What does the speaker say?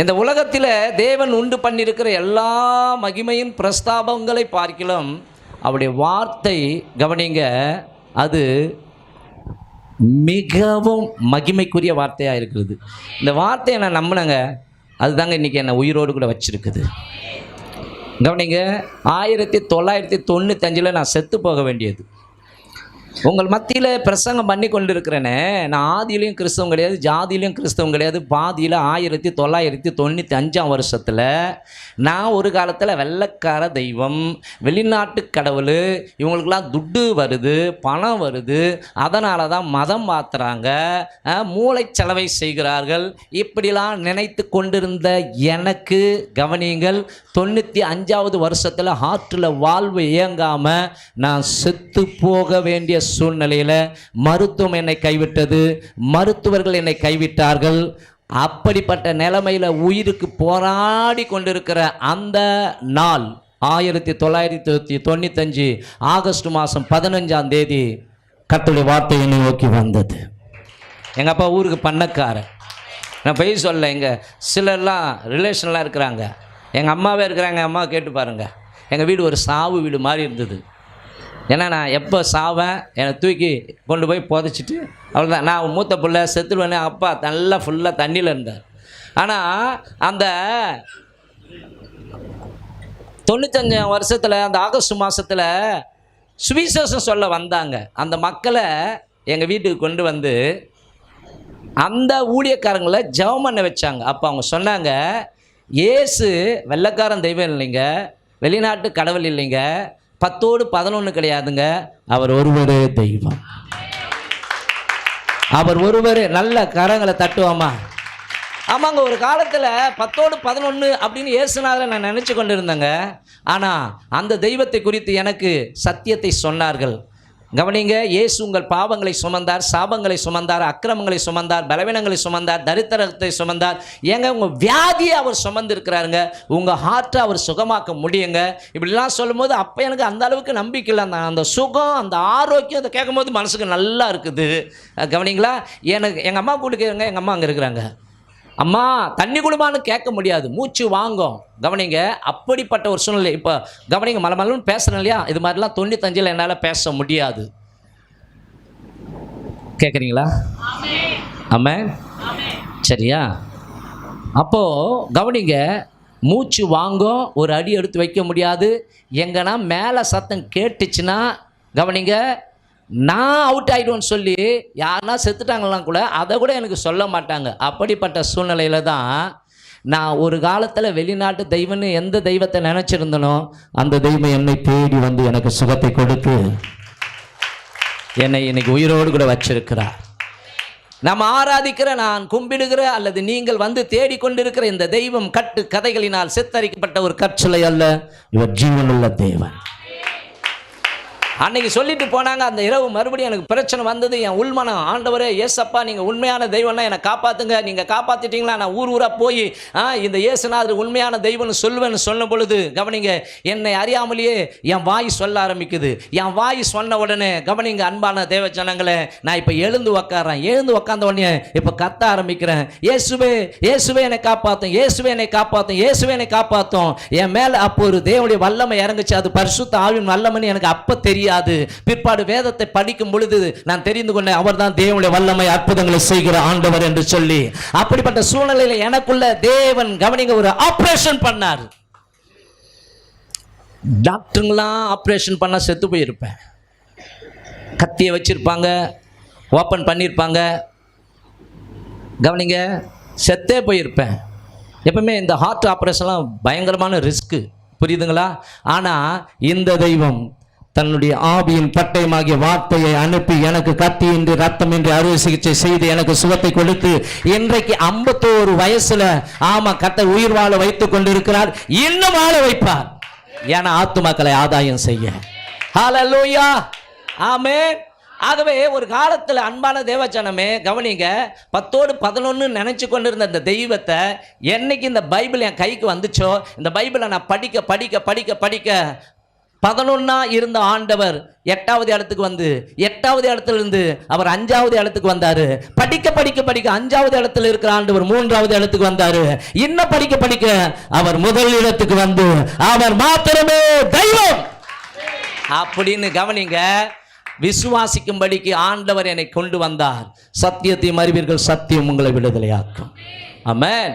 இந்த உலகத்தில் தேவன் உண்டு பண்ணியிருக்கிற எல்லா மகிமையின் பிரஸ்தாபங்களை பார்க்கலாம் அவருடைய வார்த்தை கவனிங்க அது மிகவும் மகிமைக்குரிய வார்த்தையாக இருக்கிறது. இந்த வார்த்தையை நான் நம்பினேங்க. அதுதாங்க இன்றைக்கி என்னை உயிரோடு கூட வச்சுருக்குது. கவனிங்க ஆயிரத்தி தொள்ளாயிரத்தி தொண்ணூத்தஞ்சில் நான் செத்து போக வேண்டியது. உங்கள் மத்தியில் பிரசங்கம் பண்ணி கொண்டிருக்கிறேனே. நான் ஆதியிலையும் கிறிஸ்தவம் கிடையாது ஜாதியிலையும் கிறிஸ்தவம் கிடையாது. பாதியில் ஆயிரத்தி தொள்ளாயிரத்தி தொண்ணூற்றி அஞ்சாம் வருஷத்தில் நான் ஒரு காலத்தில் வெள்ளைக்கார தெய்வம் வெளிநாட்டு கடவுள் இவங்களுக்கெல்லாம் துட்டு வருது பணம் வருது. அதனால தான் மதம் மாத்துறாங்க. மூளைச்சலவை செய்கிறார்கள். இப்படிலாம் நினைத்து கொண்டிருந்த எனக்கு கவனியுங்கள் தொண்ணூற்றி அஞ்சாவது வருஷத்தில் ஆற்றில் வாழ்வு இயங்காமல் நான் செத்து போக வேண்டிய சூழ்நிலையில் மருத்துவம் என்னை கைவிட்டது. மருத்துவர்கள் என்னை கைவிட்டார்கள். அப்படிப்பட்ட நிலைமையில் உயிருக்கு போராடி கொண்டிருக்கிற அந்த நாள் ஆயிரத்தி தொள்ளாயிரத்தி தொண்ணூத்தஞ்சு ஆகஸ்ட் மாதம் பதினஞ்சாம் தேதி கத்துடைய வார்த்தை என்னை நோக்கி வந்தது. எங்கள் அப்பா ஊருக்கு பண்ணக்காரன் நான் பொய் சொல்ல எங்கள் சிலர்லாம் ரிலேஷன்லாம் இருக்கிறாங்க. எங்கள் அம்மாவே இருக்கிறாங்க அம்மா கேட்டு பாருங்கள் எங்கள் வீடு ஒரு சாவு வீடு மாதிரி இருந்தது. ஏன்னா நான் எப்போ சாவேன் என்னை தூக்கி கொண்டு போய் புதைச்சிட்டு அவ்வளோதான் நான் மூத்த பிள்ளை செத்துடுவேனே அப்பா நல்லா ஃபுல்லாக தண்ணியில் இருந்தார். ஆனால் அந்த தொண்ணூத்தஞ்சாம் வருஷத்தில் அந்த ஆகஸ்ட் மாதத்தில் சுவிசேஷம் சொல்ல வந்தாங்க. அந்த மக்களை எங்கள் வீட்டுக்கு கொண்டு வந்து அந்த ஊழியக்காரங்களை ஜெபம் பண்ண வச்சாங்க. அப்போ அவங்க சொன்னாங்க ஏசு வெள்ளக்காரன் தெய்வம் இல்லைங்க வெளிநாட்டு கடவுள் இல்லைங்க பத்தோடு பதினொன்று கிடையாதுங்க. அவர் ஒருவரே தெய்வம். அவர் ஒருவர் நல்ல கரங்களை தட்டுவோமா? ஆமாங்க ஒரு காலத்தில் பத்தோடு பதினொன்று அப்படின்னு ஏசுனாதில் நான் நினச்சி கொண்டு இருந்தேங்க ஆனால் அந்த தெய்வத்தை குறித்து எனக்கு சத்தியத்தை சொன்னார்கள். கவனிங்க இயேசு உங்கள் பாவங்களை சுமந்தார் சாபங்களை சுமந்தார் அக்கிரமங்களை சுமந்தார் பலவீனங்களை சுமந்தார் தரித்திரத்தை சுமந்தார். ஏங்க உங்கள் வியாதியை அவர் சுமந்திருக்கிறாருங்க. உங்கள் ஹார்ட்டை அவர் சுகமாக்க முடியுங்க. இப்படிலாம் சொல்லும்போது அப்போ எனக்கு அந்த அளவுக்கு நம்பிக்கை இல்லை. அந்த அந்த சுகம் அந்த ஆரோக்கியம் அதை கேட்கும்போது மனசுக்கு நல்லா இருக்குது. கவனிங்களா? எனக்கு எங்கள் அம்மா கூட்டுக்கிறங்க எங்கள் அம்மா அங்கே இருக்கிறாங்க. அம்மா தண்ணி குடுமான்னு கேட்க முடியாது. மூச்சு வாங்கும். கவனிங்க அப்படிப்பட்ட ஒரு சூழ்நிலை. இப்போ கவனிங்க மலை மலன்னு பேசுகிறேன் இல்லையா? இது மாதிரிலாம் தொண்ணூத்தஞ்சில் என்னால் பேச முடியாது. கேட்குறீங்களா ஆமாம் சரியா? அப்போது கவனிங்க மூச்சு வாங்கும். ஒரு அடி எடுத்து வைக்க முடியாது. எங்கன்னா மேலே சத்தம் கேட்டுச்சுன்னா கவனிங்க நான் அவுட் ஆகிடுவேன்னு சொல்லி யாருன்னா செத்துட்டாங்கலாம் கூட அதை கூட எனக்கு சொல்ல மாட்டாங்க. அப்படிப்பட்ட சூழ்நிலையில் தான் நான் ஒரு காலத்தில் வெளிநாட்டு தெய்வம்னு எந்த தெய்வத்தை நினச்சிருந்தனோ அந்த தெய்வம் என்னை தேடி வந்து எனக்கு சுகத்தை கொடுத்து என்னை இன்னைக்கு உயிரோடு கூட வச்சிருக்கிறார். நாம் ஆராதிக்கிற நான் கும்பிடுகிற அல்லது நீங்கள் வந்து தேடிக்கொண்டிருக்கிற இந்த தெய்வம் கட்டு கதைகளினால் சித்தரிக்கப்பட்ட ஒரு கற்சிலை அல்ல இவர் ஜீவனுள்ள தேவன். அன்னைக்கு சொல்லிட்டு போனாங்க அந்த இரவு மறுபடியும் எனக்கு பிரச்சனை வந்தது. என் உள்மனம் ஆண்டவரே ஏசப்பா நீங்கள் உண்மையான தெய்வம்னா என்னை காப்பாற்றுங்க நீங்கள் காப்பாற்றிட்டீங்களா நான் ஊர் ஊராக போய் ஆ இந்த இயேசுநாதர் உண்மையான தெய்வம்னு சொல்லுவேன்னு சொன்ன பொழுது கவனிங்க என்னை அறியாமலேயே என் வாய் சொல்ல ஆரம்பிக்குது. என் வாய் சொன்ன உடனே கவனிங்க அன்பான தேவ ஜனங்களை நான் இப்போ எழுந்து உக்காறேன் எழுந்து உக்காந்த உடனே இப்போ கத்த ஆரம்பிக்கிறேன். இயேசுவே இயேசுவே என்னை காப்பாற்றும் இயேசுவே என்னை காப்பாற்றும் இயேசுவே என்னை காப்பாற்றும் என் மேலே அப்போ ஒரு தேவனுடைய வல்லமை இறங்குச்சு. அது பரிசுத்த ஆவின் வல்லமைன்னு எனக்கு அப்போ தெரியாது. பிற்பாடு வேதத்தை படிக்கும் பொழுது நான் தெரிந்து கொண்டேன் அவர்தான் தேவனுடைய வல்லமை அற்புதங்களை செய்கிற ஆண்டவர் என்று சொல்லி. அப்படிப்பட்ட சூழ்நிலையில எனக்குள்ள தேவன் கவனிங்க ஒரு ஆபரேஷன் பண்ணார். டாக்டருங்களாம் ஆப்ரேஷன் பண்ணால் செத்து போயிருப்பேன். கத்தியை வச்சுருப்பாங்க ஓப்பன் பண்ணியிருப்பாங்க கவனிங்க செத்தே போயிருப்பேன். எப்பவுமே இந்த ஹார்ட் ஆப்ரேஷன்லாம் பயங்கரமான ரிஸ்க்கு புரியுதுங்களா? ஆனால் இந்த தெய்வம் தன்னுடைய ஆவியின் பட்டயமாகிய வார்த்தையை அனுப்பி எனக்கு கத்தி என்று ரத்தம் என்று அறுவை சிகிச்சை செய்து எனக்கு சுகத்தை கொடுத்து இன்றைக்கு ஐம்பத்தோரு வயசுல ஆமா கத்தை உயிர் வாழ வைத்துக் கொண்டிருக்கிறார். இன்னும் வாழ வைப்பார். ஏன்னா ஆத்துமாக்களை ஆதாயம் செய்ய. ஹalleluya ஆமே ஆகவே ஒரு காலத்தில் அன்பான தேவச்சனமே கவனிங்க பத்தோடு பதினொன்று நினச்சி கொண்டிருந்த இந்த தெய்வத்தை என்னைக்கு இந்த பைபிள் என் கைக்கு வந்துச்சோ இந்த பைபிளை நான் படிக்க படிக்க படிக்க படிக்க பதினொன்னா இருந்த ஆண்டவர் எட்டாவது இடத்துக்கு வந்து எட்டாவது இடத்துல இருந்து அவர் அஞ்சாவது இடத்துக்கு வந்தாரு. படிக்க படிக்க படிக்க அஞ்சாவது இடத்துல இருக்கிற ஆண்டவர் மூன்றாவது இடத்துக்கு வந்தாரு. இன்னும் படிக்க படிக்க அவர் முதல் இடத்துக்கு வந்து அவர் மாத்திரமே தெய்வம். அப்படின்னு கவனிங்க விசுவாசிக்கும்படிக்கு ஆண்டவர் என்னை கொண்டு வந்தார். சத்தியத்தை அறிவீர்கள் சத்தியம் உங்களை விடுதலையாக்கும். அமேன்